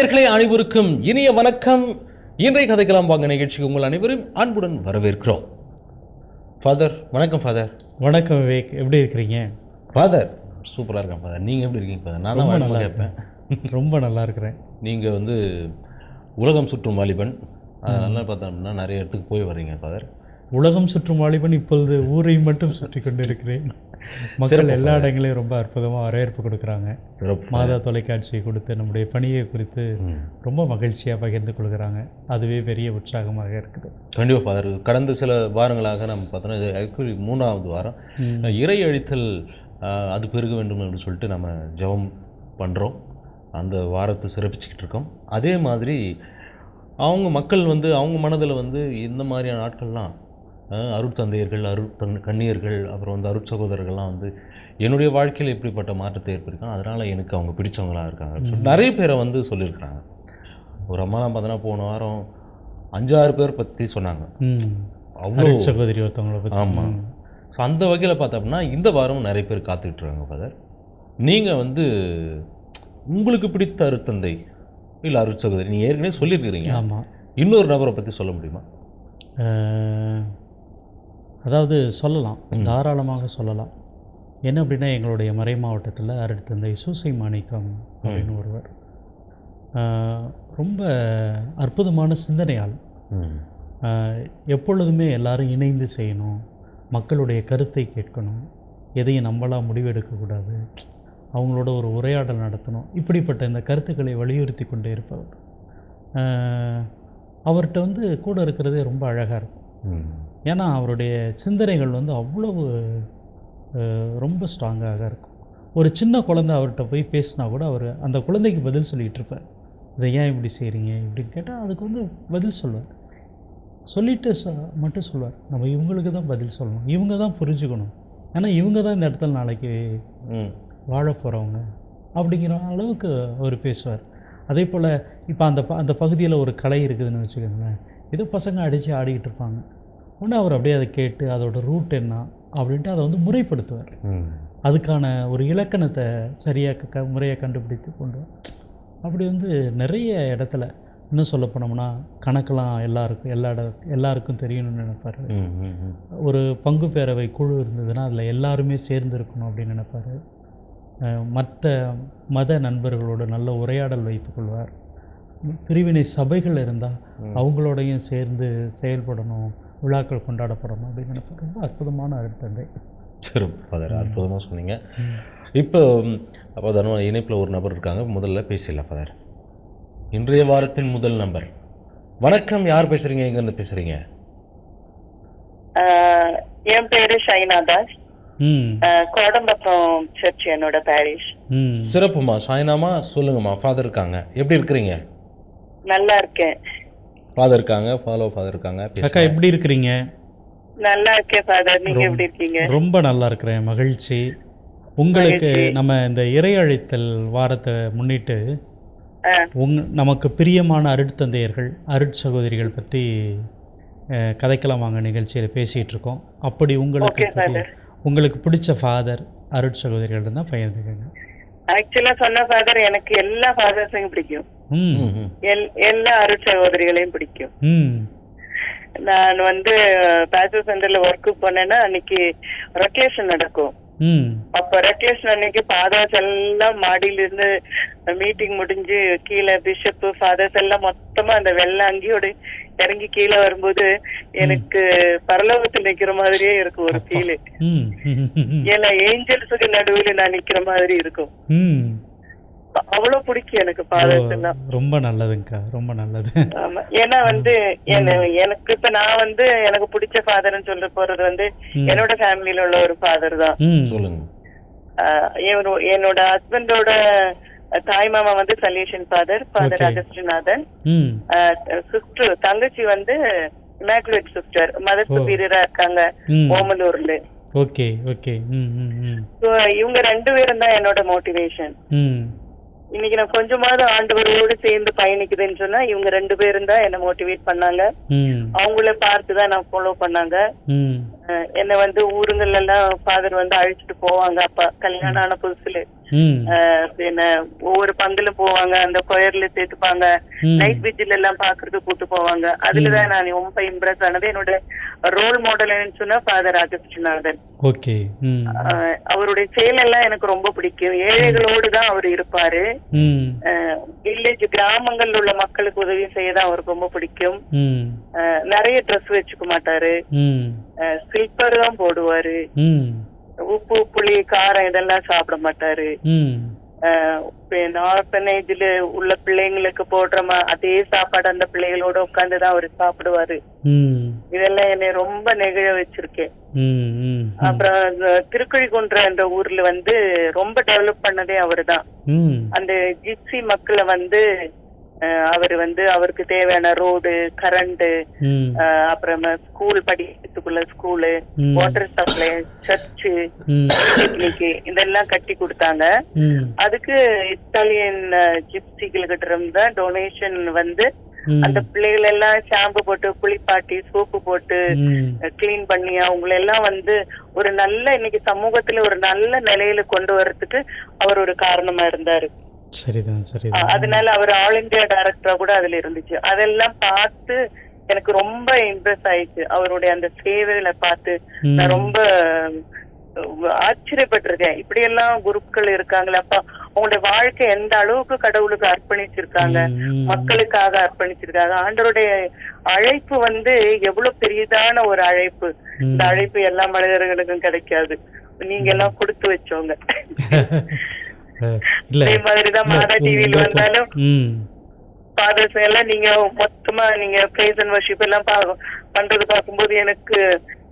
நேயர்களே அனைவருக்கும் இனிய வணக்கம். இன்றைய கதைக்கலாம் வாங்க நிகழ்ச்சிக்கு உங்கள் அனைவரும் அன்புடன் வரவேற்கிறோம். ஃபாதர் வணக்கம் ஃபாதர் வணக்கம் விவேக். எப்படி இருக்கிறீங்க? ஃபாதர் சூப்பராக இருக்கேன் ஃபாதர் நீங்கள் எப்படி இருக்கீங்க ஃபாதர் நான் தான் வழக்கமாக கேட்பேன். ரொம்ப நல்லா இருக்கிறேன். நீங்கள் வந்து உலகம் சுற்றும் வாலிபன். அதனால பார்த்தோம்னா நிறைய இடத்துக்கு போய் வர்றீங்க ஃபாதர் உலகம் சுற்றும் வாலிபன் இப்பொழுது ஊரை மட்டும் சுற்றி கொண்டு இருக்கிறேன் மக்கள் எல்லா இடங்களையும் ரொம்ப அற்புதமாக வரவேற்பு கொடுக்குறாங்க. மாதா தொலைக்காட்சியை கொடுத்து நம்முடைய பணியை குறித்து ரொம்ப மகிழ்ச்சியாக பகிர்ந்து கொள்கிறாங்க. அதுவே பெரிய உற்சாகமாக இருக்குது. கண்டிப்பாக ஃபாதர் கடந்த சில வாரங்களாக நம்ம பார்த்தோன்னா இது ஆக்சுவலி மூணாவது வாரம். இறை அழித்தல் அது பெருக வேண்டும் அப்படின்னு சொல்லிட்டு நம்ம ஜெபம் பண்ணுறோம் அந்த வாரத்தை சிறப்பிச்சுக்கிட்டு இருக்கோம். அதே மாதிரி அவங்க மக்கள் வந்து அவங்க மனதில் வந்து இந்த மாதிரியான ஆட்கள்லாம் அருட்தந்தையர்கள் அருட் கண்ணியர்கள் அப்புறம் வந்து அருட்சகோதரர்கள்லாம் வந்து என்னுடைய வாழ்க்கையில் எப்படிப்பட்ட மாற்றத்தை ஏற்படுத்தினா அதனால் எனக்கு அவங்க பிடிச்சவங்களா இருக்காங்க. நிறைய பேரை வந்து சொல்லியிருக்கிறாங்க. ஒரு அம்மாலாம் பார்த்தோன்னா போன வாரம் அஞ்சாறு பேர் பற்றி சொன்னாங்க. அவ்வளோ சகோதரி ஒருத்தவங்களை பற்றி ஆமாம் ஸோ அந்த வகையில் பார்த்தோம்னா இந்த வாரம் நிறைய பேர் காத்துக்கிட்டு இருக்காங்க ஃபாதர் நீங்கள் வந்து உங்களுக்கு பிடித்த அருத்தந்தை இல்லை அருட் சகோதரி நீங்கள் ஏற்கனவே சொல்லியிருக்கிறீங்க. ஆமாம் இன்னொரு நபரை பற்றி சொல்ல முடியுமா? அதாவது சொல்லலாம் தாராளமாக சொல்லலாம். என்ன அப்படின்னா எங்களுடைய மறை மாவட்டத்தில் அருட்தந்தை சூசை மாணிக்கம் அப்படின்னு ஒருவர். ரொம்ப அற்புதமான சிந்தனையால் எப்பொழுதுமே எல்லாரும் இணைந்து செய்யணும் மக்களுடைய கருத்தை கேட்கணும் எதையும் நம்மளாக முடிவெடுக்கக்கூடாது அவங்களோட ஒரு உரையாடல் நடத்தணும் இப்படிப்பட்ட இந்த கருத்துக்களை வலியுறுத்தி கொண்டே இருப்பவர். அவர்கிட்ட வந்து கூட இருக்கிறதே ரொம்ப அழகாக இருக்கும். ஏன்னா அவருடைய சிந்தனைகள் வந்து அவ்வளவு ரொம்ப ஸ்ட்ராங்காக இருக்கும். ஒரு சின்ன குழந்தை அவர்கிட்ட போய் பேசினா கூட அவர் அந்த குழந்தைக்கு பதில் சொல்லிகிட்டு இருப்பார். இதை ஏன் இப்படி செய்கிறீங்க இப்படின்னு கேட்டால் அதுக்கு வந்து பதில் சொல்லுவார். சொல்லிட்டு சொ மட்டும் சொல்லுவார். நம்ம இவங்களுக்கு தான் பதில் சொல்லணும். இவங்க தான் புரிஞ்சுக்கணும். ஏன்னா இவங்க தான் இந்த இடத்துல நாளைக்கு வாழ போகிறவங்க அப்படிங்கிற அளவுக்கு அவர் பேசுவார். அதே போல் இப்போ அந்த ப அந்த பகுதியில் ஒரு கலை இருக்குதுன்னு வச்சுக்கோங்களேன். ஏதோ பசங்க அடித்து ஆடிக்கிட்டு இருப்பாங்க. உடனே அவர் அப்படியே அதை கேட்டு அதோட ரூட் என்ன அப்படின்ட்டு அதை வந்து முறைப்படுத்துவார். அதுக்கான ஒரு இலக்கணத்தை சரியாக க முறையாக கண்டுபிடித்து கொண்டு. அப்படி வந்து நிறைய இடத்துல இன்னும் சொல்ல போனோம்னா கணக்கெல்லாம் எல்லாருக்கும் எல்லா இட எல்லாருக்கும் தெரியணும்னு நினைப்பார். ஒரு பங்கு பேரவை குழு இருந்ததுன்னா அதில் எல்லாருமே சேர்ந்து இருக்கணும் அப்படின்னு நினைப்பார். மற்ற மத நண்பர்களோட நல்ல உரையாடல் வைத்துக்கொள்வார் பிரிவினை சபைகள் இருந்தால் அவங்களோடையும் சேர்ந்து செயல்படணும் விழாக்கள் கொண்டாடப்படணும் அப்படின்னு நினைப்பார் ரொம்ப அற்புதமான அருட்தந்தை சிறப்பு ஃபாதர் அற்புதமாக சொன்னீங்க. இப்போ அப்போ தனமா இணைப்பில் ஒரு நபர் இருக்காங்க. முதல்ல பேசிடலாம் ஃபாதர் இன்றைய வாரத்தின் முதல் நம்பர் வணக்கம் யார் பேசுகிறீங்க எங்கேருந்து பேசுகிறீங்க என் பேரு ஷைனா தாஸ். கோடம்பாக்கம் சர்ச் என்னோட பாரிஷ் ம். சிறப்புமா சாய்னாமா சொல்லுங்கம்மா. ஃபாதர் இருக்காங்க. எப்படி இருக்கிறீங்க? நல்லா இருக்கேன் ஃபாதர் இருக்காங்க ஃபாலோ ஃபாதர் இருக்காங்க. அக்கா எப்படி இருக்கிறீங்க? நல்லா இருக்கேன் ஃபாதர் நீங்க எப்படி இருக்கீங்க? ரொம்ப நல்லா இருக்கிறேன் மகிழ்ச்சி. உங்களுக்கு நம்ம இந்த இறை அழைத்தல் வாரத்தை முன்னிட்டு உங் நமக்கு பிரியமான அருட்தந்தையர்கள் அருட்சகோதரிகள் பற்றி கதைக்கலாம் வாங்க நிகழ்ச்சியில் பேசிகிட்டு இருக்கோம் அப்படி உங்களுக்கு. உங்களுக்கு பிடிச்ச ஃபாதர் அருட்சகோதரிகள் இருந்தால் பகிர்ந்துக்கங்க ஆக்சுவலா சொன்ன ஃபாதர் எனக்கு எல்லா ஃபாதர்ஸையும் பிடிக்கும். எல்லா அருட் சகோதரிகளையும் பிடிக்கும். ம். நான் வந்து பேசல் சென்டர்ல ஒர்க்கு போனேன்னா அன்னைக்கு ரொட்டேஷன் நடக்கும். ம். அப்ப ரெக்லேஷன் அன்னைக்கு ஃபாதர்ஸ் எல்லாம் மாடியில இருந்து மீட்டிங் முடிஞ்சு கீழே பிஷப் ஃபாதர்ஸ் எல்லாம் மொத்தமா அந்த வெள்ளை அங்கியோட இறங்கி கீழே வரும்போது எனக்கு பரலோகத்தில் நிக்கிற மாதிரியே இருக்கும் ஒரு ஃபீல் ஏன்னா ஏஞ்சல்ஸுக்கு நடுவுல நான் நிக்கிற மாதிரி இருக்கும். ம். அவ்வளவு பிடிக்கும் எனக்கு எல்லாம் ரொம்ப நல்லதுங்கக்கா ரொம்ப நல்லது. ஆமா. ஏன்னா வந்து என்ன- எனக்கு இப்ப நான் வந்து எனக்கு பிடிச்ச ஃபாதர்னு சொல்ல போறது வந்து என்னோட ஃபேமிலியில உள்ள ஒரு ஃபாதர் தான். சொல்லுங்க. ஆஹ் என்னோட- என்னோட ஹஸ்பண்டோட தாய் மாமா வந்து solution father father Augustinathan sister தங்கச்சி வந்து இமாக்குலேட் சிஸ்டர் மதர் சுப்பீரியரா இருக்காங்க ஓமலூர்ல. ஓகே ஓகே இவங்க ரெண்டு பேரும் தான் என்னோட மோட்டிவேஷன் இன்னைக்கு நான் கொஞ்சமாவது ஆண்டவரோடு சேர்ந்து பயணிக்குதுன்னு சொன்னா இவங்க ரெண்டு பேரும் தான் என்ன மோட்டிவேட் பண்ணாங்க. அவங்கள பார்த்து தான் நான் ஃபாலோ பண்ணாங்க. என்னை வந்து ஊருங்கள்ல எல்லாம் ஃபாதர் வந்து அழைச்சிட்டு போவாங்க அப்பா கல்யாணம் ஆன புதுசுல. பின்ன ஒவ்வொரு பங்குல போவாங்க அந்த கொயர்ல சேர்த்துப்பாங்க. நைட் விஜில் எல்லாம் பாக்குறதுக்கு கூட்டு போவாங்க. அதுலதான் நான் ரொம்ப இம்ப்ரெஸ் ஆனது. என்னோட ரோல் மாடல் சொன்னா ஃபாதர் ராஜகிருஷ்ணநாதன். ஓகே. அவருடைய செயல் எல்லாம் எனக்கு ரொம்ப பிடிக்கும். ஏழைகளோடு தான் அவர் இருப்பாரு. வில்லேஜ் கிராமங்கள்ல உள்ள மக்களுக்கு உதவி செய்ய தான் அவருக்கு ரொம்ப பிடிக்கும். நிறைய ட்ரெஸ் வச்சுக்க மாட்டாரு. ஸ்லிப்பர் தான் போடுவாரு. உப்பு புளி காரம் இதெல்லாம் சாப்பிட மாட்டாரு. ம். ஆர்பனேஜ்ல உள்ள பிள்ளைங்களுக்கு போடுற அதே சாப்பாடு அந்த பிள்ளைகளோட உட்கார்ந்துதான் அவரு சாப்பிடுவாரு. இதெல்லாம் என்னை ரொம்ப நெகிழ வச்சிருக்கேன் அப்புறம் திருக்கழிகுன்ற அந்த ஊர்ல வந்து ரொம்ப டெவலப் பண்ணதே அவருதான். அந்த ஜிப்சி மக்களை வந்து அவரு வந்து அவருக்கு தேவையான ரோடு கரண்ட் அப்புறமா school படிக்கிறதுக்குள்ள school. Water supply church technique இதெல்லாம் கட்டி கொடுத்தாங்க. அதுக்கு இத்தாலியன் ஜிப்சிகளுக்கிட்ட இருந்து டொனேஷன் வந்து அந்த பிள்ளைகள் எல்லாம் ஷாம்பு போட்டு குளிப்பாட்டி சோப்பு போட்டு கிளீன் பண்ணி அவங்கள எல்லாம் வந்து ஒரு நல்ல இன்னைக்கு சமூகத்துல ஒரு நல்ல நிலையில கொண்டு வர்றதுக்கு அவர் ஒரு காரணமா இருந்தாரு. சரிதான் சரிதான். அதனால அவர் ஆல் இந்தியா டைரக்டரா கூட அதுல இருந்துச்சு. அதெல்லாம் பார்த்து எனக்கு ரொம்ப இம்ப்ரெஸ் ஆயிடுச்சு. அவருடைய அந்த சேவைகளை பார்த்து. நான் ரொம்ப ஆச்சரியப்பட்டிருக்கேன். இப்படி எல்லாம் குருக்கள் இருக்காங்களப்பா அவங்களுடைய வாழ்க்கை எந்த அளவுக்கு கடவுளுக்கு அர்ப்பணிச்சிருக்காங்க. மக்களுக்காக அர்ப்பணிச்சிருக்காங்க ஆண்டவருடைய அழைப்பு வந்து எவ்வளவு பெரியதான ஒரு அழைப்பு. இந்த அழைப்பு எல்லா மனிதர்களுக்கும் கிடைக்காது. நீங்க எல்லாம் கொடுத்து இல்ல அதே மாதிரிதான் மாதா டிவியில் வந்தாலும் ஃபாதர்ஸ் எல்லாம் நீங்க மொத்தமா நீங்க பிரைஸ் அண்ட் வர்ஷிப் எல்லாம் பண்றது பார்க்கும்போது எனக்கு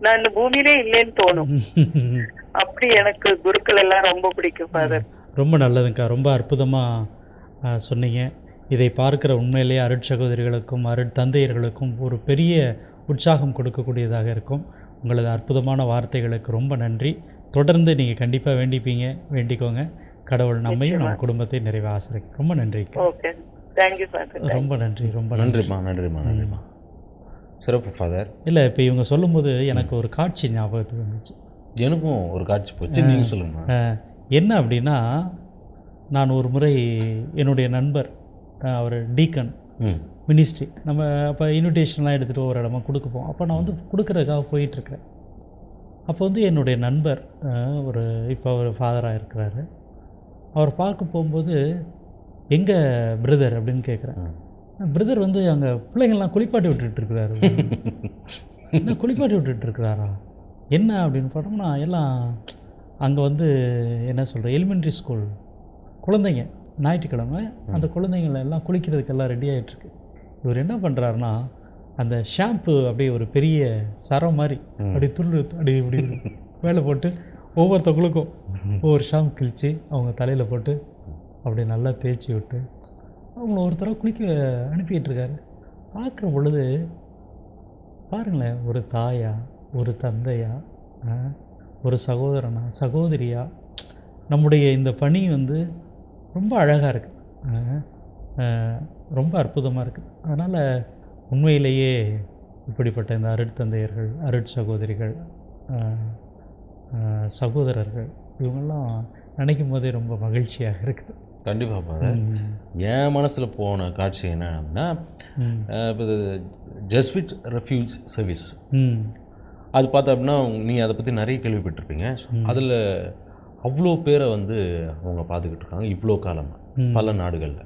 நான் இந்த பூமியிலே இல்லைன்னு தோணும். அப்படி எனக்கு குருக்கள் எல்லாம் ரொம்ப பிடிக்கும் ஃபாதர் ரொம்ப நல்லதுங்கக்கா ரொம்ப அற்புதமாக சொன்னீங்க. இதை பார்க்குற உண்மையிலேயே அருட்சகோதரிகளுக்கும் அருட்தந்தையர்களுக்கும் ஒரு பெரிய உற்சாகம் கொடுக்கக்கூடியதாக இருக்கும். உங்களது அற்புதமான வார்த்தைகளுக்கு ரொம்ப நன்றி. தொடர்ந்து நீங்கள் கண்டிப்பாக வேண்டிப்பீங்க வேண்டிக்கோங்க. கடவுள் நம்மையும் நம்ம குடும்பத்தை நிறைவே ஆசிரிக்கும். ரொம்ப ஃபாதர் ரொம்ப நன்றி. ரொம்ப நன்றி. நன்றிம்மா நன்றிம்மா நன்றிம்மா. சிறப்பு ஃபாதர் இல்லை இப்போ இவங்க சொல்லும்போது எனக்கு ஒரு காட்சி ஞாபகத்துக்கு வந்துச்சு. எனக்கும் ஒரு காட்சி போச்சு. நீங்கள் சொல்லுங்கம்மா. அஹ், என்ன அப்படின்னா நான் ஒரு முறை என்னுடைய நண்பர் அவர் டீக்கன் ம். மினிஸ்ட்ரி. நம்ம அப்போ இன்விடேஷன்லாம் எடுத்துகிட்டு ஒரு இடமா கொடுக்கப்போம். அப்போ நான் வந்து கொடுக்குறதுக்காக போயிட்டுருக்கிறேன். அப்போ வந்து என்னுடைய நண்பர் ஒரு இப்போ அவர் ஃபாதராக இருக்கிறாரு. அவர் பார்க்க போகும்போது எங்கே பிரதர் அப்படின்னு கேட்குறேன். பிரதர் வந்து அங்கே பிள்ளைங்கள்லாம் குளிப்பாட்டி விட்டுட்டு இருக்கிறாரு. என்ன குளிப்பாட்டி விட்டுட்டு இருக்கிறாரா? என்ன? அப்படின்னு பார்த்தோம்னா எல்லாம் அங்கே வந்து என்ன சொல்கிற எலிமெண்ட்ரி ஸ்கூல் குழந்தைங்க ஞாயிற்றுக்கிழமை அந்த குழந்தைங்கள எல்லாம் குளிக்கிறதுக்கு எல்லாம் ரெடி ஆகிட்டுருக்கு இவர் என்ன பண்ணுறாருன்னா அந்த ஷாம்பு அப்படியே ஒரு பெரிய சரம் மாதிரி அப்படியே துள்ளு அப்படி இப்படி மேலே போட்டு ஒவ்வொருத்தவங்களுக்கும் ஒவ்வொரு ஷாம்பு கிழிச்சு அவங்க தலையில் போட்டு அப்படி நல்லா தேய்ச்சி விட்டு அவங்கள ஒரு தடவை குளிக்க அனுப்பிட்டு இருக்காரு பார்க்குற பொழுது பாருங்களேன் ஒரு தாயா ஒரு தந்தையா ஒரு சகோதரனா சகோதரியா நம்முடைய இந்த பணி வந்து ரொம்ப அழகாக இருக்குது ரொம்ப அற்புதமாக இருக்குது அதனால் உண்மையிலேயே இப்படிப்பட்ட இந்த அருட்தந்தையர்கள் அருட் சகோதரிகள் சகோதரர்கள் இவங்கெல்லாம் நினைக்கும் போதே ரொம்ப மகிழ்ச்சியாக இருக்குது. கண்டிப்பாக ம். என் மனசில் போன காட்சி என்ன அப்படின்னா இப்போ ஜஸ்விட் ரெஃப்யூஜ் சர்வீஸ் அது பார்த்தா அப்படின்னா நீங்கள் அதை பற்றி நிறைய கேள்விப்பட்டிருப்பீங்க. அதில் அவ்வளோ பேரை வந்து அவங்க பார்த்துக்கிட்டு இருக்காங்க இவ்வளோ காலமாக. பல நாடுகளில்.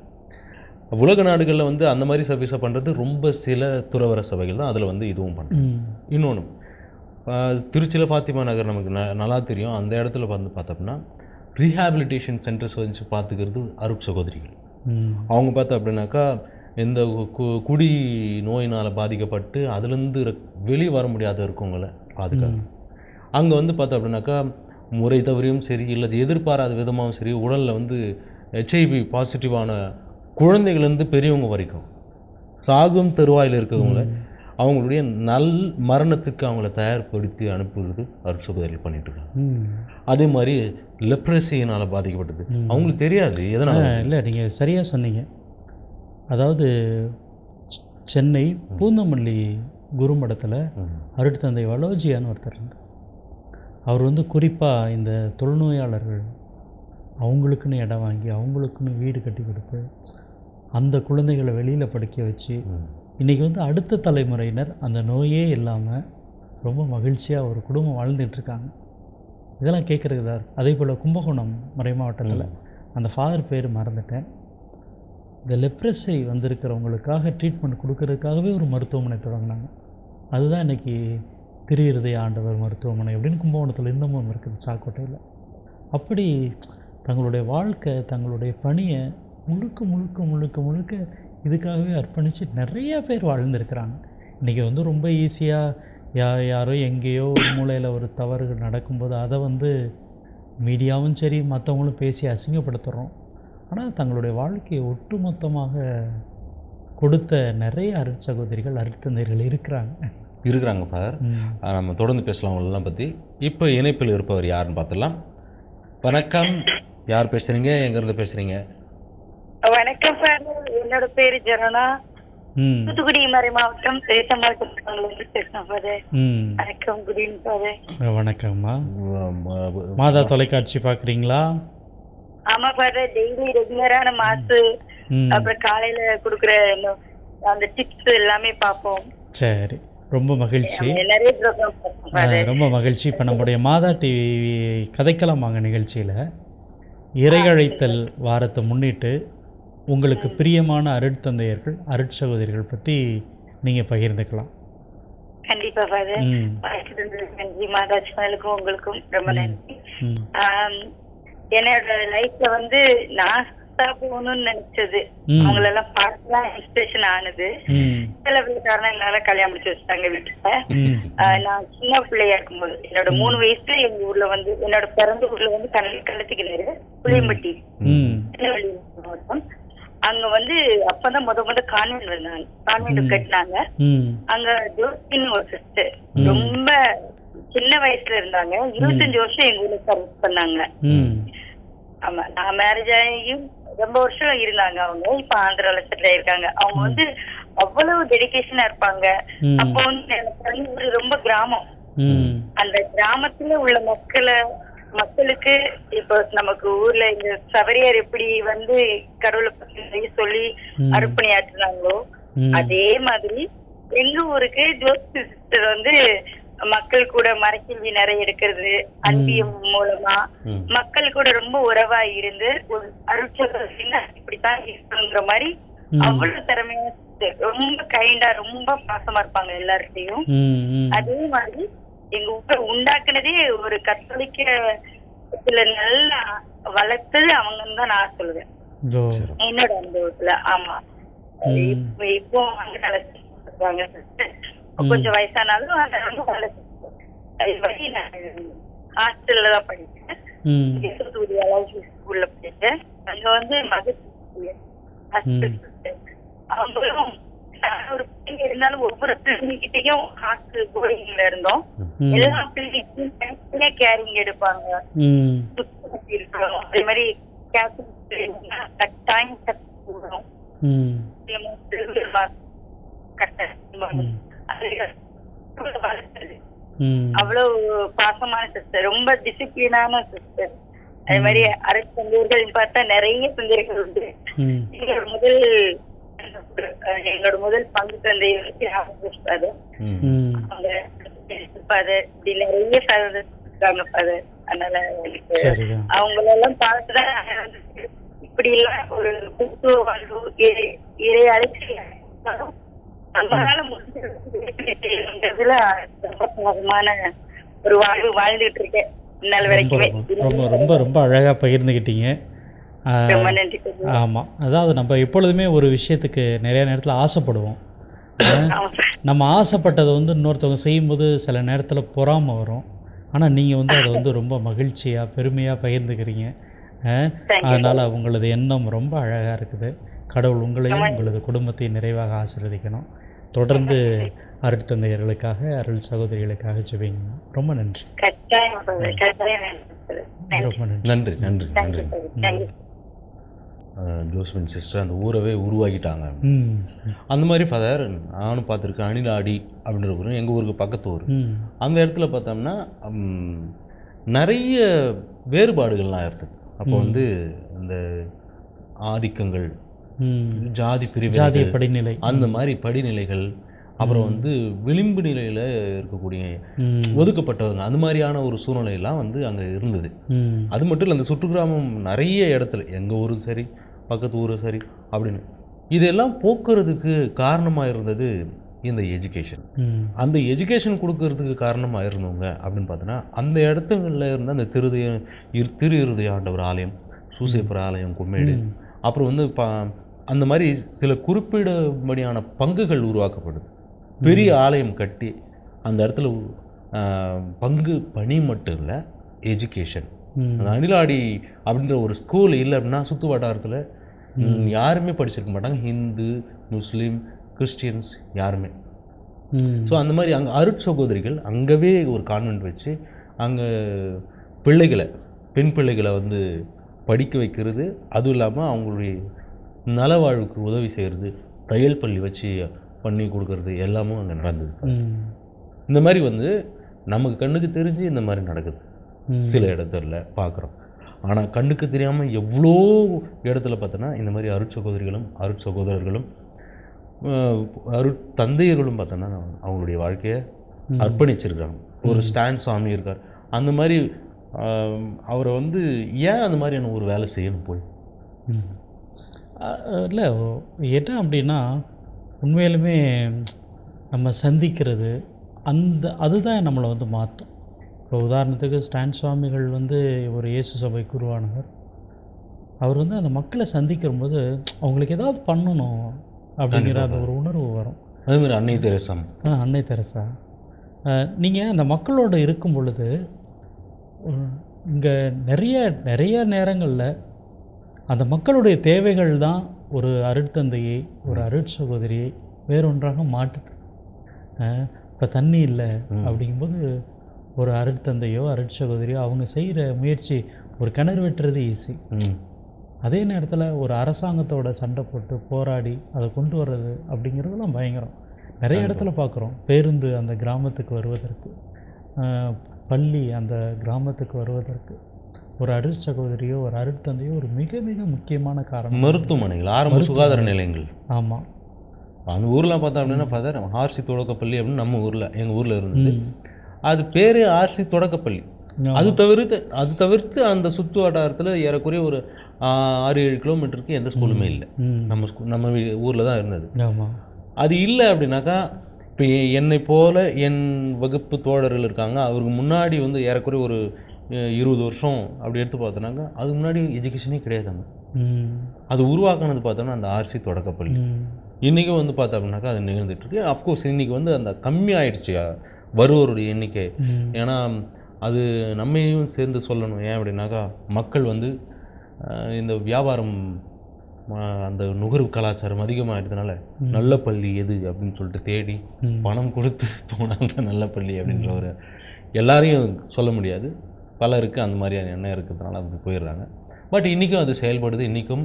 உலக நாடுகளில் வந்து அந்த மாதிரி சர்வீஸை பண்ணுறது ரொம்ப சில துறவர சபைகள் தான் அதில் வந்து இதுவும் பண்ணுறாங்க இன்னொன்று திருச்சியில் ஃபாத்திமா நகர் நமக்கு ந நல்லா தெரியும். அந்த இடத்துல வந்து பார்த்தோம்னா ரீஹாபிலிட்டேஷன் சென்டர்ஸ் வச்சு பார்த்துக்கிறது அருட் சகோதரிகள். அவங்க பார்த்தா அப்படின்னாக்கா இந்த கு- குடி நோயினால் பாதிக்கப்பட்டு அதுலேருந்து வெளியே வர முடியாத இருக்கவங்கள பாதுகாக்க அங்கே வந்து பார்த்தா அப்படின்னாக்கா முறை தவறியும் சரி இல்லை எதிர்பாராத விதமாகவும் சரி உடலில் வந்து ஹெச்ஐவி பாசிட்டிவான குழந்தைகள்லேருந்து பெரியவங்க வரைக்கும் சாகும் தருவாயில் இருக்கிறவங்கள அவங்களுடைய நல் மரணத்துக்கு அவங்கள தயார்படுத்தி அனுப்புறது அருட்சகோதரிகள் பண்ணிட்டு இருக்காங்க. ம். அதே மாதிரி லெப்ரஸியினால் பாதிக்கப்பட்டது. அவங்களுக்கு தெரியாது எதனால்? இல்லை நீங்கள் சரியாக சொன்னீங்க. அதாவது சென்னை பூந்தமல்லி குருமடத்தில் அருட்தந்தை வலோஜியான்னு ஒருத்தர் இருந்தார். அவர் வந்து குறிப்பாக இந்த தொழுநோயாளர்கள் அவங்களுக்குன்னு இடம் வாங்கி அவங்களுக்குன்னு வீடு கட்டி கொடுத்து அந்த குழந்தைகளை வெளியில் படிக்க வச்சு. இன்றைக்கி வந்து அடுத்த தலைமுறையினர் அந்த நோயே இல்லாமல் ரொம்ப மகிழ்ச்சியாக ஒரு குடும்பம் வாழ்ந்துட்டு இருக்காங்க இதெல்லாம் கேட்குறதுக்கு தான் இருக்கு. அதே போல் கும்பகோணம் மறை மாவட்டத்தில் அந்த ஃபாதர் பேர் மறந்துட்டேன். இந்த லெப்ரஸை வந்திருக்கிறவங்களுக்காக ட்ரீட்மெண்ட் கொடுக்கறதுக்காகவே ஒரு மருத்துவமனை தொடங்கினாங்க. அதுதான் இன்றைக்கி திரு இருதய ஆண்டவர் மருத்துவமனை அப்படின்னு கும்பகோணத்தில் இன்னமும் இருக்குது சாக்கோட்டையில். அப்படி தங்களுடைய வாழ்க்கை தங்களுடைய பணியை முழுக்க முழுக்க முழுக்க முழுக்க இதுக்காகவே அர்ப்பணித்து நிறைய பேர் வாழ்ந்துருக்கிறாங்க. இன்றைக்கி வந்து ரொம்ப ஈஸியாக யா யாரோ எங்கேயோ ஒரு மூலையில் ஒரு தவறு நடக்கும்போது அதை வந்து மீடியாவும் சரி மற்றவங்களும் பேசி அசிங்கப்படுத்துகிறோம் ஆனால் தங்களுடைய வாழ்க்கையை ஒட்டுமொத்தமாக கொடுத்த நிறைய அருட்சகோதரிகள் அருட்தந்தைகள் இருக்கிறாங்க. இருக்கிறாங்க ஃபாதர். நம்ம தொடர்ந்து பேசலாம் அவங்களெல்லாம் பற்றி இப்போ இணைப்பில் இருப்பவர் யாருன்னு பார்த்துடலாம். வணக்கம். யார் பேசுகிறீங்க எங்கேருந்து பேசுகிறீங்க என்னோட பேரு ஜெரனா ம். தூத்துக்குடி மறை மாவட்டம் பேசமாவட்டத்திலிருந்து பேசுறேன் ஃபாதர் ம். வணக்கம் குட் ஈவினிங் ஃபாதர் வணக்கம்மா. மாதா தொலைக்காட்சி பார்க்குறீங்களா ஆமா ஃபாதர் டெய்லி ரெகுலரான மாசு. அப்புறம் காலையில குடுக்குற அந்த டிப்ஸ் எல்லாமே பார்ப்போம். சரி. ரொம்ப மகிழ்ச்சி. ரொம்ப மகிழ்ச்சி. இப்போ நம்முடைய மாதா டிவி கதைக்கலாம் வாங்க நிகழ்ச்சியில் இறையழைத்தல் வாரத்தை முன்னிட்டு உங்களுக்கு பிரியமான அருட்தந்தையர்கள் அருட்சகோதரிகள் பற்றி நீங்கள் பகிர்ந்துக்கலாம். கண்டிப்பா ஃபாதர் நன்றி மாதா. சேனலுக்கும் உங்களுக்கும் ரொம்ப நன்றி. என்னோட லைஃப்ல வந்து நான் போகணும்னு நினைச்சது. ம். அவங்களெல்லாம் பார்த்துதான் இன்ஸ்பிரேஷன் ஆனது. சில பேர் காரணங்களால கல்யாணம் முடிச்சு வச்சுட்டாங்க வீட்டுல நான் சின்ன பிள்ளையா இருக்கும்போது என்னோட மூணு வயசுல எங்க ஊர்ல வந்து என்னோட பிறந்த ஊர்ல வந்து கல் கள்ளத்துக்கிணறு புளியம்பட்டி. மாவட்டம் அங்க வந்து அப்பதான் முத முத கான்வென்ட் வந்தாங்க கான்வென்ட் கட்டினாங்க. அங்க ஜோசின்னு ஒரு சிஸ்டர் ரொம்ப சின்ன வயசுல இருந்தாங்க. இருபத்தஞ்சு வருஷம் எங்க ஊர்ல சர்வீஸ் பண்ணாங்க. ஆமா நான் மேரேஜ் ஆகியும் ரொம்ப வருஷம் இருந்தாங்க அவங்க. இப்ப ஆந்திரால செட்டில் ஆயிருக்காங்க அவங்க வந்து அவ்வளவு டெடிகேஷனா இருப்பாங்க. அப்போ வந்து எனக்கு வந்து ரொம்ப கிராமம். அந்த கிராமத்துல உள்ள மக்களை மக்களுக்கு இப்போ நமக்கு ஊர்ல இந்த சபரியார் எப்படி வந்து கடவுளை பத்தி சொல்லி. அர்ப்பணியாற்றுனாங்களோ. அதே மாதிரி எங்க ஊருக்கு ஜோதி சிஸ்டர் வந்து மக்கள் கூட மரக்கல்வி நிறைய எடுக்கிறது அன்பியம் மூலமா. மக்கள் கூட ரொம்ப உறவா இருந்து ஒரு அருட்சகர்னா இப்படித்தான் இருக்கணுங்கிற மாதிரி. அவ்வளவு திறமையா. ரொம்ப கைண்டா ரொம்ப பாசமா இருப்பாங்க எல்லார்கிட்டயும் ம் ம் அதே மாதிரி எங்க ஊரை உண்டாக்குனதே ஒரு கத்தோலிக்க சில நல்லா வளர்த்தது அவங்கன்னு தான் நான் சொல்லுவேன். என்னோட அனுபவத்துல ஆமா. இப்ப வந்து sister. கொஞ்சம் வயசானாலும் அந்த ரொம்ப வளர்த்து அது ஹாஸ்டல்ல தான் படிச்சேன் ஸ்கூல்ல படிச்சேன். அங்க வந்து மகத் ஹாஸ்டல் அவங்களும் ஒரு பிள்ளைங்க இருந்தாலும் ஒவ்வொரு பிள்ளைகிட்டையும் ஹாஸ்டல் போர்டிங்ல இருந்தோம். எல்லா தனித்தனியா கேரிங் எடுப்பாங்க. அதே மாதிரி கேசம் கட்டாயம் கற்றுக்கணும் ம். கட்டாயம் அது வளர்த்தது. ம். அவ்வளவு பாசமான சிஸ்டர் ரொம்ப டிசிப்ளினான சிஸ்டர் அதே மாதிரி அரசந்தர்கள் பார்த்தா நிறைய தந்தைகள் உண்டு. முதல் எங்களோட முதல் பங்கு தந்தை அவங்க ஃபாதர் இப்படி நிறைய இருக்காங்க ஃபாதர் அதனால சரிதான் அவங்களெல்லாம் பார்த்துதான் இப்படி எல்லாம் ஒரு கூட்டுவ வாழ்வு இறை- அழைச்சி நம்மளால முடிஞ்சதுல ஒரு வாழ்வு வாழ்ந்துட்டு இருக்கேன். ரொம்ப ரொம்ப ரொம்ப ரொம்ப ரொம்ப ரொம்ப. ஆமாம் அதாவது நம்ம எப்பொழுதுமே ஒரு விஷயத்துக்கு நிறைய நேரத்தில் ஆசைப்படுவோம். நம்ம ஆசைப்பட்டதை வந்து இன்னொருத்தவங்க செய்யும்போது சில நேரத்தில் பொறாமை வரும். ஆனால் நீங்கள் வந்து அதை வந்து ரொம்ப மகிழ்ச்சியாக பெருமையாக பகிர்ந்துக்கிறீங்க. அதனால் உங்களது எண்ணம் ரொம்ப அழகாக இருக்குது. கடவுள் உங்களையும் உங்களது குடும்பத்தையும் நிறைவாக ஆசீர்வதிக்கணும். தொடர்ந்து அருட்தந்தையர்களுக்காக அருள் சகோதரிகளுக்காக ஜெபிங்க. ரொம்ப நன்றி. கட்டாயம் நன்றி. ரொம்ப நன்றி. நன்றி நன்றி ஜோஸ்பின் சிஸ்டர் அந்த ஊரவே உருவாக்கிட்டாங்க. அந்த மாதிரி ஃபாதர் நானும் பார்த்துருக்கேன் அணிலாடி அப்படின்ற ஊர். எங்கள் ஊருக்கு பக்கத்து ஊர். அந்த இடத்துல பார்த்தோம்னா நிறைய வேறுபாடுகள்லாம் இருக்குது அப்போ வந்து இந்த ஆதிக்கங்கள் ஜாதி பிரிவு ஜாதிய படிநிலை. அந்த மாதிரி படிநிலைகள் அப்புறம் வந்து விளிம்பு நிலையில் இருக்கக்கூடிய ஒதுக்கப்பட்டவங்க அந்த மாதிரியான ஒரு சூழ்நிலையெல்லாம் வந்து அங்கே இருந்தது. அது மட்டும் இல்லை அந்த சுற்றுக்கிராமம் நிறைய இடத்துல எங்கள் ஊரும் சரி பக்கத்து ஊரும் சரி அப்படின்னு. இதெல்லாம் போக்குறதுக்கு காரணமாக இருந்தது இந்த எஜுகேஷன் அந்த எஜுகேஷன் கொடுக்கறதுக்கு காரணமாக இருந்தவங்க அப்படின்னு பார்த்தோன்னா அந்த இடத்துங்களில் இருந்த அந்த திருதய இரு திரு இருதய ஆண்டவர் ஆலயம் சூசேப்பர் ஆலயம் கும்மேடு. அப்புறம் வந்து ப அந்த மாதிரி சில குறிப்பிடபடியான பங்குகள் உருவாக்கப்படுது. பெரிய ஆலயம் கட்டி அந்த இடத்துல பங்கு பணி மட்டும் இல்லை எஜுகேஷன் அணிலாடி அப்படின்ற ஒரு ஸ்கூல் இல்லை அப்படின்னா சுற்று வட்டாரத்தில் யாருமே படிச்சிருக்க மாட்டாங்க. ஹிந்து முஸ்லீம் கிறிஸ்டியன்ஸ் யாருமே. ஸோ அந்த மாதிரி அங்கே அருட் சகோதரிகள் அங்கவே ஒரு கான்வென்ட் வச்சு அங்கே பிள்ளைகளை பெண் பிள்ளைகளை வந்து படிக்க வைக்கிறது. அதுவும் இல்லாமல் அவங்களுடைய நலவாழ்வுக்கு உதவி செய்கிறது தையல் பள்ளி வச்சு பண்ணி கொடுக்கறது எல்லாமும் அங்கே நடந்தது. இந்த மாதிரி வந்து நமக்கு கண்ணுக்கு தெரிஞ்சு இந்த மாதிரி நடக்குது. சில இடத்துல பார்க்குறோம் ஆனால் கண்ணுக்கு தெரியாமல் எவ்வளோ இடத்துல பார்த்தோன்னா இந்த மாதிரி அருட் சகோதரிகளும் அருட் தந்தையர்களும் பார்த்தோன்னா அவங்களுடைய வாழ்க்கையை அர்ப்பணிச்சிருக்காங்க. ஒரு ஸ்டாண்ட் சாமி இருக்கார். அந்த மாதிரி அவரை வந்து ஏன் அந்த மாதிரியான ஒரு வேலை செய்யணும் போய்? இல்லை என்ன அப்படின்னா உண்மையிலுமே நம்ம சந்திக்கிறது அந்த அதுதான் நம்மளை வந்து மாற்றும். இப்போ உதாரணத்துக்கு ஸ்டான் சுவாமிகள் வந்து ஒரு இயேசு சபை குருவானவர் அவர் வந்து அந்த மக்களை சந்திக்கும்போது அவங்களுக்கு ஏதாவது பண்ணணும் அப்படிங்கிற அந்த ஒரு உணர்வு வரும். அதே மாதிரி அன்னை தெரசம் ஆ அன்னை தெரசா. நீங்கள் அந்த மக்களோடு இருக்கும் பொழுது இங்கே நிறைய நிறைய நேரங்களில் அந்த மக்களுடைய தேவைகள் தான் ஒரு அருட்தந்தையை ஒரு அருட் சகோதரியை வேறொன்றாக மாட்டுது இப்போ தண்ணி இல்லை அப்படிங்கும்போது ஒரு அருட்தந்தையோ அருட் சகோதரியோ அவங்க செய்கிற முயற்சி ஒரு கிணறு வெட்டுறது ஈஸி அதே நேரத்தில் ஒரு அரசாங்கத்தோட சண்டை போட்டு போராடி அதை கொண்டு வர்றது அப்படிங்கிறதெல்லாம் பயங்கரம். நிறைய இடத்துல பார்க்குறோம் பேருந்து அந்த கிராமத்துக்கு வருவதற்கு பள்ளி அந்த கிராமத்துக்கு வருவதற்கு. ஒரு அருட் சகோதரியோ ஒரு அருட்தந்தையோ ஒரு மிக மிக முக்கியமான காரணம். மருத்துவமனைகள் ஆரம்ப சுகாதார நிலையங்கள். ஆமாம் அந்த ஊர்லாம் பார்த்தோம் அப்படின்னா பார்த்தா ஆர்சி தொடக்கப்பள்ளி அப்படின்னு நம்ம ஊரில் எங்கள் ஊரில் இருந்தது. அது பேர் ஆர்சி தொடக்கப்பள்ளி. அது தவிர்த்து அது தவிர்த்து அந்த சுற்று வட்டாரத்தில் ஏறக்குறைய ஒரு ஆறு ஏழு கிலோமீட்டருக்கு எந்த ஸ்கூலுமே இல்லை. நம்ம ஸ்கூல் நம்ம ஊரில் தான் இருந்தது. அது இல்லை அப்படின்னாக்கா இப்போ என்னை போல என் வகுப்பு தோழர்கள் இருக்காங்க. அவருக்கு முன்னாடி வந்து ஏறக்குறைய ஒரு இருபது வருஷம் அப்படி எடுத்து பார்த்தோன்னாக்கா அதுக்கு முன்னாடி எஜுகேஷனே கிடையாதாங்க அது உருவாக்குனது பார்த்தோன்னா அந்த ஆர்சி தொடக்கப்பள்ளி. இன்றைக்கும் வந்து பார்த்தோம் அப்படின்னாக்கா அது நிகழ்ந்துட்டு இருக்கு. அஃப்கோர்ஸ் இன்றைக்கி வந்து அந்த கம்மி ஆயிடுச்சு. வருவோருடைய எண்ணிக்கை. ஏன்னா அது நம்மையும் சேர்ந்து சொல்லணும். ஏன் அப்படின்னாக்கா மக்கள் வந்து இந்த வியாபாரம் அந்த நுகர்வு கலாச்சாரம் அதிகமாகிட்டதுனால நல்ல பள்ளி எது அப்படின்னு சொல்லிட்டு தேடி. பணம் கொடுத்து போனாங்க நல்ல பள்ளி அப்படின்ற ஒரு எல்லாரையும் சொல்ல முடியாது. பலருக்கு அந்த மாதிரியான எண்ணம் இருக்கிறதுனால அப்படி போயிடுறாங்க. பட் இன்றைக்கும் அது செயல்படுது. இன்றைக்கும்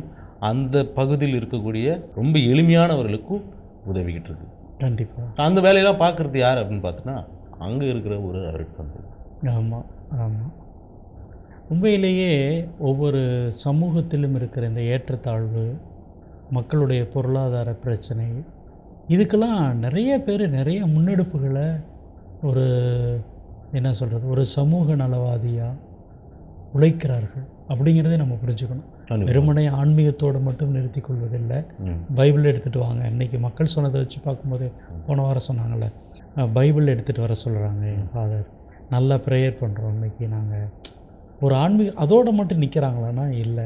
அந்த பகுதியில் இருக்கக்கூடிய ரொம்ப எளிமையானவர்களுக்கும் உதவிக்கிட்டு இருக்கு. கண்டிப்பாக அந்த வேலையெல்லாம் பார்க்குறது யார் அப்படின்னு பார்த்தோன்னா அங்கே இருக்கிற ஒரு அருட்பந்து ஆமாம் ஆமாம் உண்மையிலேயே ஒவ்வொரு சமூகத்திலும் இருக்கிற இந்த ஏற்றத்தாழ்வு மக்களுடைய பொருளாதார பிரச்சனை இதுக்கெல்லாம் நிறைய பேர் நிறைய முன்னெடுப்புகளை ஒரு என்ன சொல்கிறது ஒரு சமூக நலவாதியாக உழைக்கிறார்கள் அப்படிங்கிறதே நம்ம புரிஞ்சுக்கணும். வெறுமனே ஆன்மீகத்தோடு மட்டும் நிறுத்தி கொள்வதில்லை. பைபிள் எடுத்துகிட்டு வாங்க. இன்றைக்கி மக்கள் சொன்னதை வச்சு பார்க்கும்போது போன வாரம் சொன்னாங்கள்ல அஹ், பைபிள் எடுத்துகிட்டு வர சொல்கிறாங்க என் ஃபாதர். நல்லா ப்ரேயர் பண்ணுறோம் இன்னைக்கு நாங்கள் ஒரு ஆன்மீக அதோடு மட்டும் நிற்கிறாங்களான்னா இல்லை.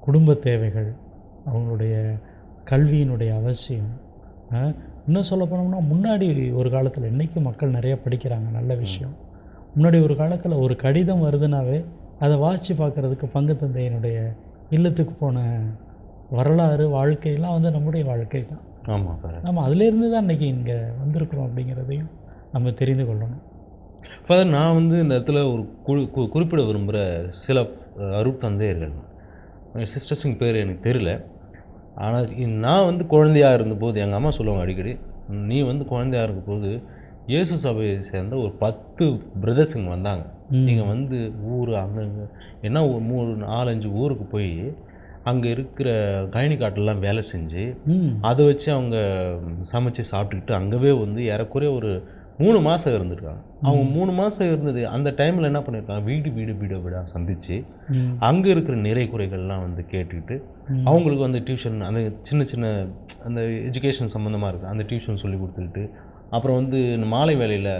குடும்ப தேவைகள் அவங்களுடைய கல்வியினுடைய அவசியம் இன்னும் சொல்ல போனோம்னா முன்னாடி ஒரு காலத்தில் இன்றைக்கி மக்கள் நிறைய படிக்கிறாங்க நல்ல விஷயம். முன்னாடி ஒரு காலத்தில் ஒரு கடிதம் வருதுனாவே அதை வாசித்து பார்க்குறதுக்கு பங்கு தந்தையினுடைய இல்லத்துக்கு போன வரலாறு வாழ்க்கையெல்லாம் வந்து நம்முடைய வாழ்க்கை தான். ஆமாம் நம்ம அதிலேருந்து தான் இன்றைக்கி இங்கே வந்திருக்கிறோம் அப்படிங்கிறதையும் நம்ம தெரிந்து கொள்ளணும். ஃபாதர் நான் வந்து இந்த இடத்துல ஒரு கு கு- குறிப்பிட விரும்புகிற சில அருட்தந்தையர்கள். சிஸ்டர்ஸுங்க பேர் எனக்கு தெரியல. ஆனால் நான் வந்து குழந்தையாக இருந்தபோது எங்கள் அம்மா சொல்லுவாங்க அடிக்கடி நீ வந்து குழந்தையாக இருக்கும்போது இயேசு சபையை சேர்ந்த ஒரு பத்து பிரதர்ஸுங்க வந்தாங்க. நீங்கள் வந்து ஊர் அங்கங்கே என்ன ஒரு மூணு நாலஞ்சு ஊருக்கு போய் அங்கே இருக்கிற கழனி காட்டெல்லாம் வேலை செஞ்சு அதை வச்சு அவங்க சமைச்சு சாப்பிட்டுக்கிட்டு அங்கவே வந்து ஏறக்குறைய ஒரு மூணு மாதம் இருந்திருக்காங்க. அவங்க மூணு மாதம் இருந்தது. அந்த டைமில் என்ன பண்ணியிருக்காங்க வீடு வீடு வீடு வீடாக சந்திச்சு ம். அங்கே இருக்கிற நிறை குறைகள்லாம் வந்து கேட்டுக்கிட்டு. அவங்களுக்கு வந்து டியூஷன் அந்த சின்ன சின்ன அந்த எஜுகேஷன் சம்மந்தமாக இருக்குது அந்த டியூஷன் சொல்லி கொடுத்துக்கிட்டு அப்புறம் வந்து இந்த மாலை வேலையில்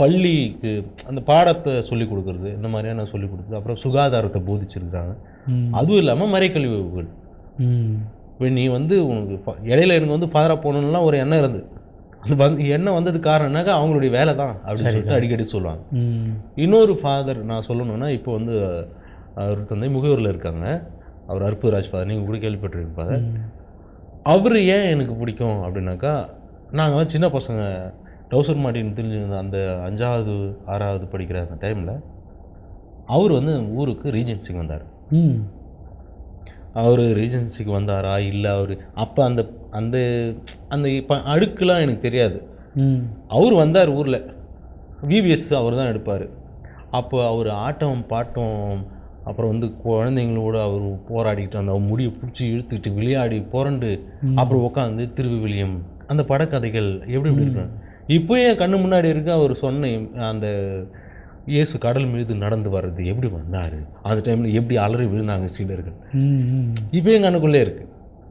பள்ளிக்கு அந்த பாடத்தை சொல்லி கொடுக்குறது இந்த மாதிரியான சொல்லி கொடுக்குறது. அப்புறம் சுகாதாரத்தை போதிச்சிருக்காங்க அதுவும் இல்லாமல் மறைக்கல்வி வகுப்புகள். இப்போ நீ வந்து உனக்கு இடையில எனக்கு வந்து ஃபாதராக போகணுன்னுலாம் ஒரு எண்ணம் இருந்தது. அது வந்து எண்ணம் வந்தது காரணம்னாக்கா அவங்களுடைய வேலை தான் அப்படின்னு சொல்லிட்டு அடிக்கடி சொல்லுவாங்க. இன்னொரு ஃபாதர் நான் சொல்லணும்னா இப்போ வந்து அவர் தந்தை முகவூரில் இருக்காங்க. அவர் அற்புதராஜ் ஃபாதர் நீங்கள் கூட ம். அவர் ஏன் எனக்கு பிடிக்கும் அப்படின்னாக்கா நாங்கள் சின்ன பசங்க. டவுசர் மாட்டின்னு தெரிஞ்சிருந்த அந்த அஞ்சாவது ஆறாவது படிக்கிற அந்த டைமில் அவர் வந்து ஊருக்கு ரீஜென்சிக்கு வந்தார். அவர் ரீஜென்சிக்கு வந்தாரா? இல்லை அவர் அப்போ அந்த அந்த அந்த இப்போ அடுக்குலாம் எனக்கு தெரியாது. அவர் வந்தார் ஊரில். விபிஎஸ் அவர் தான் எடுப்பார். அப்போ அவர் ஆட்டம் பாட்டம் அப்புறம் வந்து குழந்தைங்களோட அவர் போராடிக்கிட்டு அந்த முடியை பிடிச்சி இழுத்துக்கிட்டு விளையாடி புரண்டு அப்புறம் உட்காந்து திருவிவிலியம் அந்த படக்கதைகள் எப்படி எப்படி இருக்கு இப்போ என் கண்ணு முன்னாடி இருக்க அவர் சொன்ன அந்த இயேசு கடல் மீது நடந்து வர்றது எப்படி வந்தார்? அந்த டைமில் எப்படி அலறி விழுந்தாங்க சீடர்கள்? இப்போ என் கண்ணுக்குள்ளே இருக்குது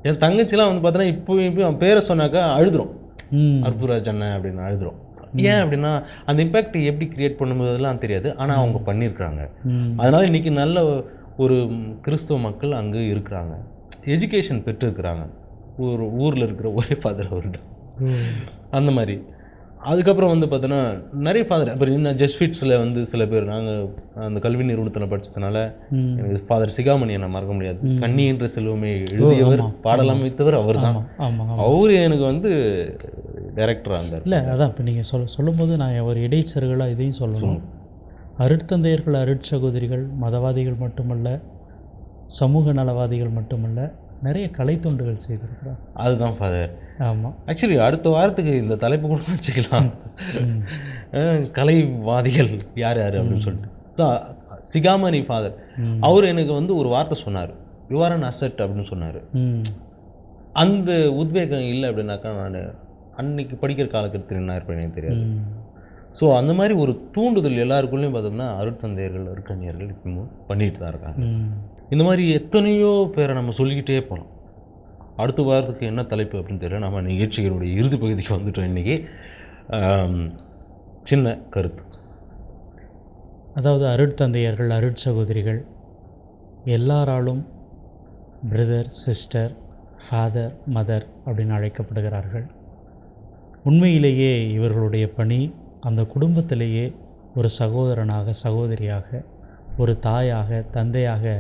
என் தங்கச்சிலாம் வந்து பார்த்தோன்னா இப்போ இப்போ அவன் பேரை சொன்னாக்கா அழுதுரும். ம் அற்புதராஜ் அண்ணன் அப்படின்னு அழுதுரும். ஏன் அப்படின்னா அந்த இம்பேக்ட் எப்படி கிரியேட் பண்ணும்போதெல்லாம் தெரியாது. ஆனால் அவங்க பண்ணியிருக்கிறாங்க. அதனால் இன்றைக்கி நல்ல ஒரு கிறிஸ்துவ மக்கள் அங்கே இருக்கிறாங்க. எஜுகேஷன் பெற்றிருக்கிறாங்க. ஒரு ஊரில் இருக்கிற ஒரே ஃபாதர் அவர்கிட்ட. அந்த மாதிரி. அதுக்கப்புறம் வந்து பார்த்தோன்னா நிறைய ஃபாதர் அப்புறம் இன்னும் ஜஸ்ஃபிட்ஸில் வந்து சில பேர் நாங்கள் அந்த கல்வி நிறுவனத்தில் படிச்சதுனால ம். எனக்கு ஃபாதர் சிகாமணியை நான் மறக்க முடியாது. கண்ணி என்ற செல்வமே எழுதியவர் பாடலாம் வைத்தவர் அவர் தான் அவரு எனக்கு வந்து டைரக்டராக இருந்தார். இல்லை அதான் இப்போ நீங்கள் சொல்ல சொல்லும்போது நான் ஒரு இடைச்சர்களாக இதையும் சொல்லணும். அருட்தந்தையர்கள் அருட்சகோதரிகள் மதவாதிகள் மட்டுமல்ல சமூக நலவாதிகள் மட்டுமல்ல நிறைய கலைத்தொண்டுகள் செய்திருக்கிறார். அதுதான் ஃபாதர் ஆமாம் ஆக்சுவலி அடுத்த வாரத்துக்கு இந்த தலைப்பு கூட வச்சுக்கலாம். கலைவாதிகள் யார் யார் அப்படின்னு சொல்லிட்டு. ஸோ சிகாமணி ஃபாதர். அவர் எனக்கு வந்து ஒரு வார்த்தை சொன்னார். யுவர் அன் அசட் அப்படின்னு சொன்னார். அந்த உத்வேகம் இல்லை அப்படின்னாக்கா நான் அன்னைக்கு படிக்கிற காலகட்டத்தில் என்ன இருப்பேன் எனக்கு தெரியாது. ஸோ அந்த மாதிரி ஒரு தூண்டுதல் எல்லாருக்குள்ளேயும் பார்த்தோம்னா அருட்தந்தையர்கள் அருட்கன்னியர்கள் இப்பவும் பண்ணிட்டு தான் இருக்காங்க. இந்த மாதிரி எத்தனையோ பேரை நம்ம சொல்லிக்கிட்டே போகலாம். அடுத்த வாரத்துக்கு என்ன தலைப்பு அப்படின்னு தெரியல. நம்ம நிகழ்ச்சிகளுடைய இறுதி பகுதிக்கு வந்துட்டோம் இன்றைக்கி சின்ன கருத்து. அதாவது அருட்தந்தையர்கள் அருட்சகோதரிகள் எல்லாராலும் பிரதர் சிஸ்டர் ஃபாதர் மதர் அப்படின்னு அழைக்கப்படுகிறார்கள். உண்மையிலேயே இவர்களுடைய பணி அந்த குடும்பத்திலேயே ஒரு சகோதரனாக சகோதரியாக ஒரு தாயாக தந்தையாக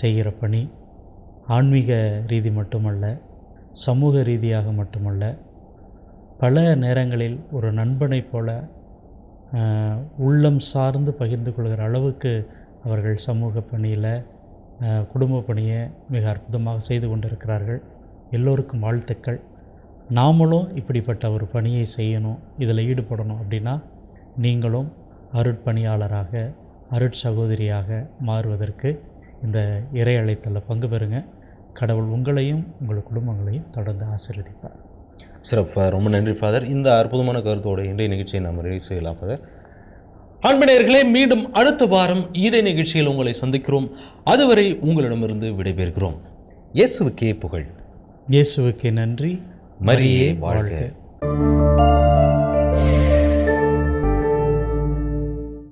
செய்கிற பணி ஆன்மீக ரீதி மட்டுமல்ல சமூக ரீதியாக மட்டுமல்ல. பல நேரங்களில் ஒரு நண்பனைப் போல உள்ளம் சார்ந்து பகிர்ந்து கொள்கிற அளவுக்கு அவர்கள் சமூக பணியில் குடும்ப பணியை மிக அற்புதமாக செய்து கொண்டிருக்கிறார்கள். எல்லோருக்கும் வாழ்த்துக்கள். நாமளும் இப்படிப்பட்ட ஒரு பணியை செய்யணும் இதில் ஈடுபடணும் அப்படின்னா நீங்களும் அருட்பணியாளராக அருட்சகோதரியாக மாறுவதற்கு இந்த இறை அழைத்தலில் பங்கு பெறுங்க. கடவுள் உங்களையும் உங்கள் குடும்பங்களையும் தொடர்ந்து ஆசீர்வதிப்பார். சிறப்பு ரொம்ப நன்றி ஃபாதர் இந்த அற்புதமான கருத்தோட இன்றைய நிகழ்ச்சியை நாம் நிறைவு செய்யலாம் ஃபாதர் அன்பினர்களே மீண்டும் அடுத்த வாரம் இதே நிகழ்ச்சியில் உங்களை சந்திக்கிறோம். அதுவரை உங்களிடமிருந்து விடைபெறுகிறோம். இயேசுவுக்கே புகழ். இயேசுவுக்கு நன்றி. மரியே வாழ்க.